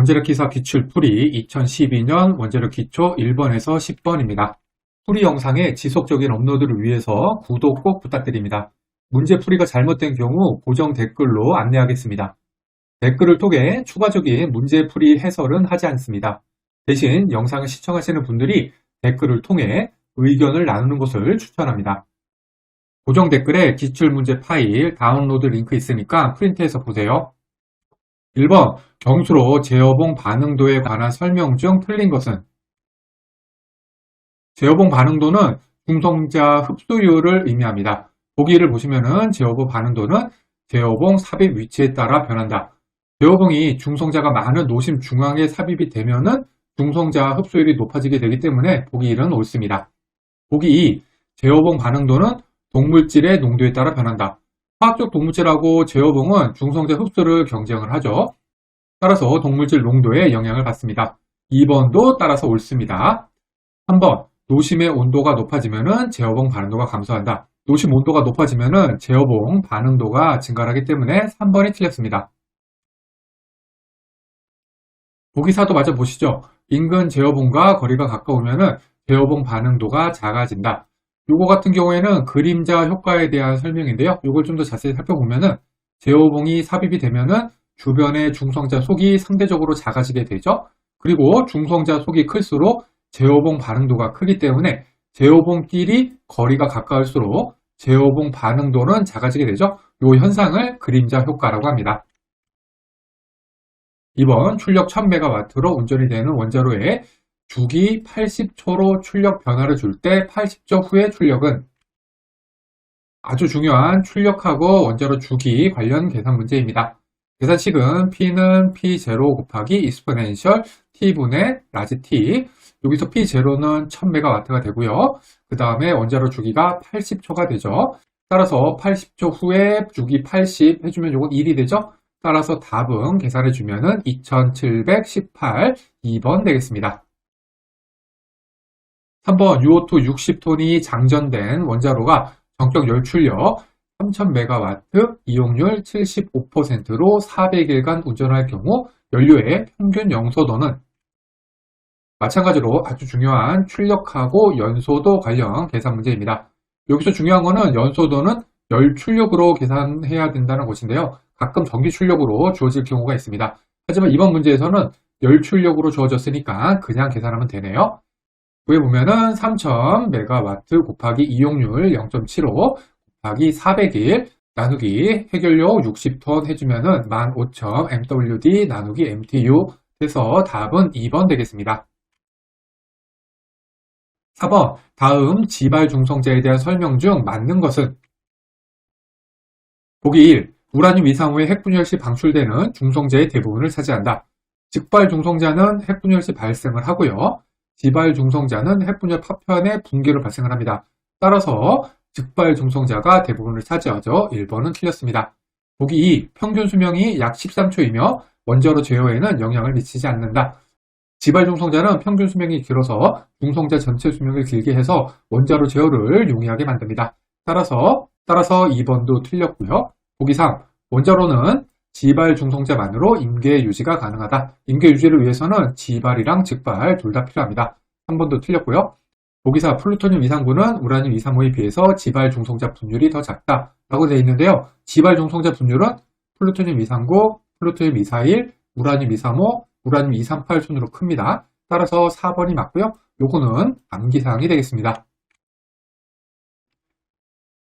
원자력 기사 기출 풀이 2012년 원자력 기초 1번에서 10번입니다. 풀이 영상의 지속적인 업로드를 위해서 구독 꼭 부탁드립니다. 문제 풀이가 잘못된 경우 고정 댓글로 안내하겠습니다. 댓글을 통해 추가적인 문제 풀이 해설은 하지 않습니다. 대신 영상을 시청하시는 분들이 댓글을 통해 의견을 나누는 것을 추천합니다. 고정 댓글에 기출 문제 파일 다운로드 링크 있으니까 프린트해서 보세요. 1번 경수로 제어봉 반응도에 관한 설명 중 틀린 것은 제어봉 반응도는 중성자 흡수율을 의미합니다. 보기를 보시면은 제어봉 반응도는 제어봉 삽입 위치에 따라 변한다. 제어봉이 중성자가 많은 노심 중앙에 삽입이 되면은 중성자 흡수율이 높아지게 되기 때문에 보기 1은 옳습니다. 보기 2. 제어봉 반응도는 동물질의 농도에 따라 변한다. 화학적 동물질하고 제어봉은 중성자 흡수를 경쟁을 하죠. 따라서 동물질 농도에 영향을 받습니다. 2번도 따라서 옳습니다. 3번 노심의 온도가 높아지면 제어봉 반응도가 감소한다. 노심 온도가 높아지면 제어봉 반응도가 증가하기 때문에 3번이 틀렸습니다. 보기사도 마저 보시죠. 인근 제어봉과 거리가 가까우면 제어봉 반응도가 작아진다. 요거 같은 경우에는 그림자 효과에 대한 설명인데요. 요걸 좀 더 자세히 살펴보면은 제어봉이 삽입이 되면은 주변의 중성자 속이 상대적으로 작아지게 되죠. 그리고 중성자 속이 클수록 제어봉 반응도가 크기 때문에 제어봉끼리 거리가 가까울수록 제어봉 반응도는 작아지게 되죠. 이 현상을 그림자 효과라고 합니다. 2번 출력 1000MW로 운전이 되는 원자로에 주기 80초로 출력 변화를 줄 때 80초 후의 출력은 아주 중요한 출력하고 원자로 주기 관련 계산 문제입니다. 계산식은 P는 P0 곱하기 익스포넨셜 T분의 라지 T 여기서 P0는 1000MW가 되고요. 그 다음에 원자로 주기가 80초가 되죠. 따라서 80초 후에 주기 80 해주면 이건 1이 되죠. 따라서 답은 계산해주면 2718 2번 되겠습니다. 3번 UO2 60톤이 장전된 원자로가 전격 열출력 3000MW, 이용률 75%로 400일간 운전할 경우 연료의 평균 영소도는 마찬가지로 아주 중요한 출력하고 연소도 관련 계산 문제입니다. 여기서 중요한 거는 연소도는 열 출력으로 계산해야 된다는 것인데요. 가끔 전기 출력으로 주어질 경우가 있습니다. 하지만 이번 문제에서는 열 출력으로 주어졌으니까 그냥 계산하면 되네요. 위에 보면은 3000MW 곱하기 이용률 0.75 곱하기 400일 나누기 해결료 60톤 해주면은 15,000 MWD 나누기 MTU 해서 답은 2번 되겠습니다. 4번 다음 지발 중성자에 대한 설명 중 맞는 것은 보기 1. 우라늄 이상 후에 핵분열 시 방출되는 중성자의 대부분을 차지한다. 즉발 중성자는 핵분열 시 발생을 하고요. 지발 중성자는 핵분열 파편의 붕괴로 발생을 합니다. 따라서 즉발 중성자가 대부분을 차지하죠. 1번은 틀렸습니다. 보기 2. 평균 수명이 약 13초이며 원자로 제어에는 영향을 미치지 않는다. 지발 중성자는 평균 수명이 길어서 중성자 전체 수명을 길게 해서 원자로 제어를 용이하게 만듭니다. 따라서 따라서 2번도 틀렸고요. 보기 3. 원자로는 지발 중성자만으로 임계 유지가 가능하다. 임계 유지를 위해서는 지발이랑 즉발 둘 다 필요합니다. 3번도 틀렸고요. 보기 4. 플루토늄 이상구는 우라늄 235에 비해서 지발 중성자 분율이 더 작다. 라고 되어 있는데요. 지발 중성자 분율은 플루토늄 239, 플루토늄 241, 우라늄 235, 우라늄 238 순으로 큽니다. 따라서 4번이 맞고요. 요거는 암기사항이 되겠습니다.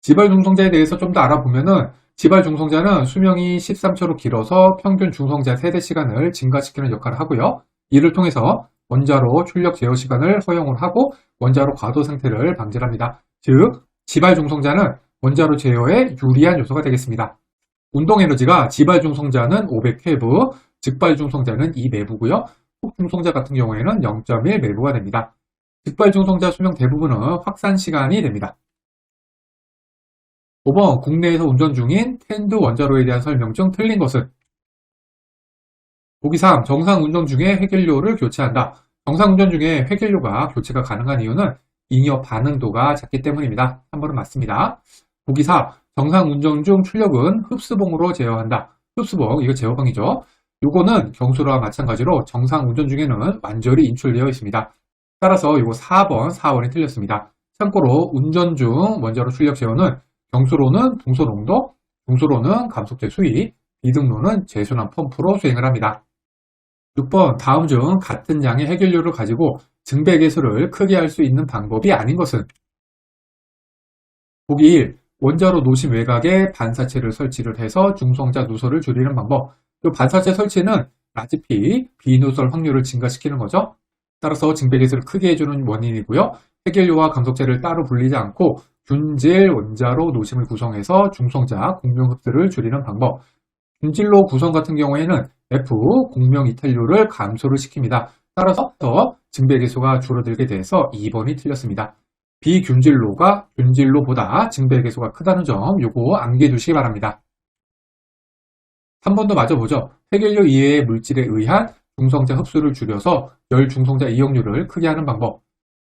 지발 중성자에 대해서 좀 더 알아보면은 지발 중성자는 수명이 13초로 길어서 평균 중성자 세대 시간을 증가시키는 역할을 하고요. 이를 통해서 원자로 출력 제어 시간을 허용을 하고 원자로 과도 상태를 방지합니다. 즉, 지발 중성자는 원자로 제어에 유리한 요소가 되겠습니다. 운동 에너지가 지발 중성자는 500회브, 즉발 중성자는 2매부고요. 폭 중성자 같은 경우에는 0.1 매부가 됩니다. 즉발 중성자 수명 대부분은 확산 시간이 됩니다. 5번 국내에서 운전 중인 텐드 원자로에 대한 설명 중 틀린 것은 보기 3. 정상 운전 중에 회결료를 교체한다. 정상 운전 중에 회결료가 교체가 가능한 이유는 잉여 반응도가 작기 때문입니다. 3번은 맞습니다. 보기 4. 정상 운전 중 출력은 흡수봉으로 제어한다. 흡수봉, 이거 제어봉이죠. 요거는 경수로와 마찬가지로 정상 운전 중에는 완전히 인출되어 있습니다. 따라서 요거 4번, 4번이 틀렸습니다. 참고로 운전 중 원자로 출력 제어는 경수로는 동소 농도, 중수로는 감속제 수위, 비등로는 제순환 펌프로 수행을 합니다. 6번 다음 중 같은 양의 해결료를 가지고 증배계수를 크게 할 수 있는 방법이 아닌 것은 보기 1. 원자로 노심 외곽에 반사체를 설치를 해서 중성자 누설을 줄이는 방법. 이 반사체 설치는 라지 P, 비누설 확률을 증가시키는 거죠. 따라서 증배계수를 크게 해주는 원인이고요. 해결료와 감속체를 따로 분리지 않고 균질 원자로 노심을 구성해서 중성자 공명 흡수를 줄이는 방법. 균질로 구성 같은 경우에는 F 공명 이탈료를 감소를 시킵니다. 따라서 더 증배계수가 줄어들게 돼서 2번이 틀렸습니다. 비균질로가 균질로보다 증배계수가 크다는 점 요거 암기해 두시기 바랍니다. 한번더 맞아보죠. 해결료 이외의 물질에 의한 중성자 흡수를 줄여서 열 중성자 이용률을 크게 하는 방법.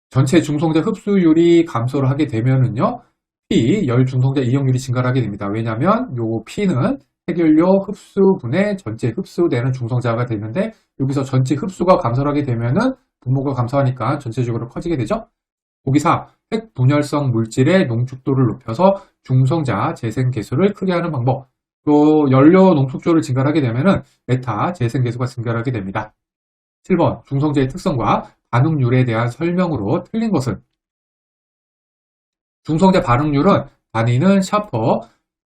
전체 중성자 흡수율이 감소를 하게 되면은요. P 열 중성자 이용률이 증가를 하게 됩니다. 왜냐하면 요 P는 해결료 흡수분의 전체 흡수되는 중성자가 되는데 여기서 전체 흡수가 감소를 하게 되면은 분모가 감소하니까 전체적으로 커지게 되죠. 보기 4. 핵 분열성 물질의 농축도를 높여서 중성자 재생 개수를 크게 하는 방법. 또 연료 농축도를 증가하게 되면은 메타 재생 개수가 증가하게 됩니다. 7번 중성자의 특성과 반응률에 대한 설명으로 틀린 것은 중성자 반응률은 단위는 샤퍼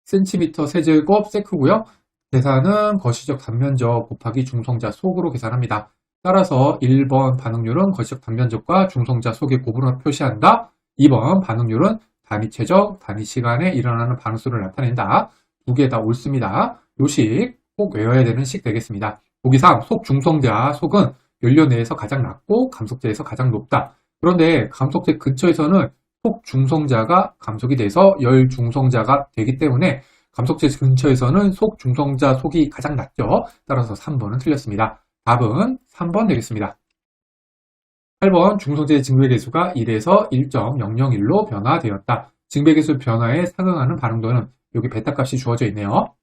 센티미터 세제곱 세크고요. 계산은 거시적 단면적 곱하기 중성자 속으로 계산합니다. 따라서 1번 반응률은 거시적 단면적과 중성자 속의 곱으로 표시한다. 2번 반응률은 단위 최적, 단위 시간에 일어나는 반응수를 나타낸다. 두 개 다 옳습니다. 요식 꼭 외워야 되는 식 되겠습니다. 보기 3. 속 중성자 속은 연료 내에서 가장 낮고 감속제에서 가장 높다. 그런데 감속제 근처에서는 속 중성자가 감속이 돼서 열 중성자가 되기 때문에 감속제 근처에서는 속 중성자 속이 가장 낮죠. 따라서 3번은 틀렸습니다. 답은 3번 되겠습니다. 8번 중성제의 증배계수가 1에서 1.001로 변화되었다. 증배계수 변화에 상응하는 반응도는 여기 베타 값이 주어져 있네요.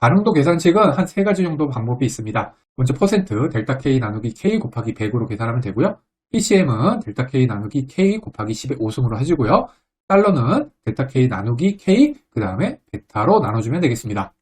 반응도 계산식은 한 세 가지 정도 방법이 있습니다. 먼저 퍼센트 델타 K 나누기 K 곱하기 100으로 계산하면 되고요. PCM은 델타 K 나누기 K 곱하기 10의 5승으로 해주고요. 달러는 델타 K 나누기 K 그 다음에 베타로 나눠주면 되겠습니다.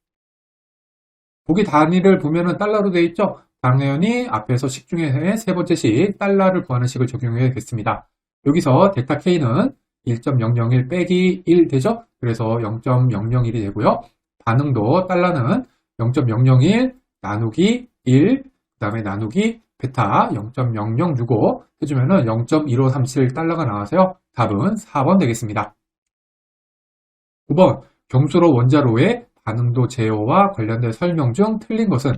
보기 단위를 보면은 달러로 되어 있죠. 당연히 앞에서 식 중에 세 번째 식 달러를 구하는 식을 적용해야겠습니다. 여기서 델타 K는 1.001 빼기 1 되죠? 그래서 0.001이 되고요. 반응도 달러는 0.001 나누기 1, 그 다음에 나누기 베타 0.0065 해주면은 0.1537 달러가 나와서요. 답은 4번 되겠습니다. 9번 경수로 원자로의 반응도 제어와 관련된 설명 중 틀린 것은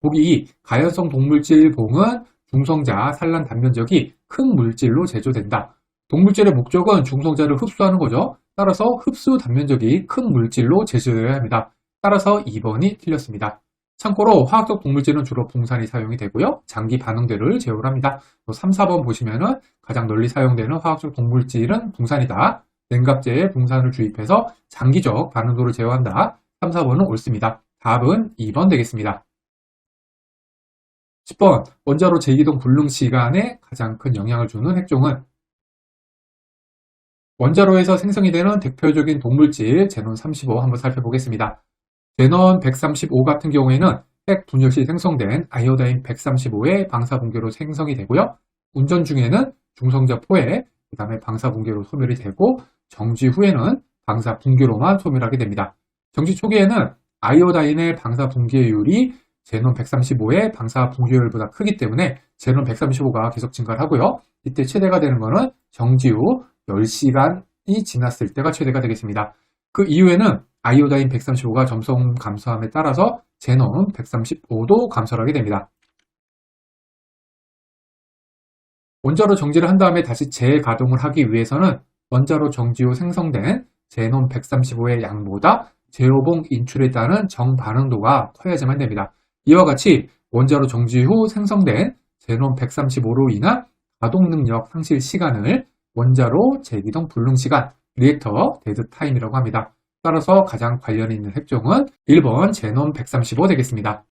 보기 2. 가연성 동물질 봉은 중성자 산란 단면적이 큰 물질로 제조된다. 동물질의 목적은 중성자를 흡수하는 거죠. 따라서 흡수 단면적이 큰 물질로 제조되어야 합니다. 따라서 2번이 틀렸습니다. 참고로 화학적 동물질은 주로 붕산이 사용이 되고요. 장기 반응대를 제어를 합니다. 3, 4번 보시면은 가장 널리 사용되는 화학적 동물질은 붕산이다. 냉각제에 붕산을 주입해서 장기적 반응도를 제어한다. 3, 4번은 옳습니다. 답은 2번 되겠습니다. 10번 원자로 제기동 불능 시간에 가장 큰 영향을 주는 핵종은 원자로에서 생성이 되는 대표적인 동물질 제논 35 한번 살펴보겠습니다. 제논 135 같은 경우에는 핵 분열 시 생성된 아이오다인 135의 방사 붕괴로 생성이 되고요. 운전 중에는 중성자 포에 그 다음에 방사 붕괴로 소멸이 되고 정지 후에는 방사 붕괴로만 소멸하게 됩니다. 정지 초기에는 아이오다인의 방사 붕괴율이 제논 135의 방사 붕괴율보다 크기 때문에 제논 135가 계속 증가를 하고요. 이때 최대가 되는 것은 정지 후 10시간이 지났을 때가 최대가 되겠습니다. 그 이후에는 아이오다인 135가 점성 감소함에 따라서 제논 135도 감소를 하게 됩니다. 원자로 정지를 한 다음에 다시 재가동을 하기 위해서는 원자로 정지 후 생성된 제논 135의 양보다 제로봉 인출에 따른 정반응도가 커야지만 됩니다. 이와 같이 원자로 정지 후 생성된 제논 135로 인한 가동 능력 상실 시간을 원자로 제기동 불능 시간, 리액터 데드 타임이라고 합니다. 따라서 가장 관련이 있는 핵종은 1번 제논 135 되겠습니다.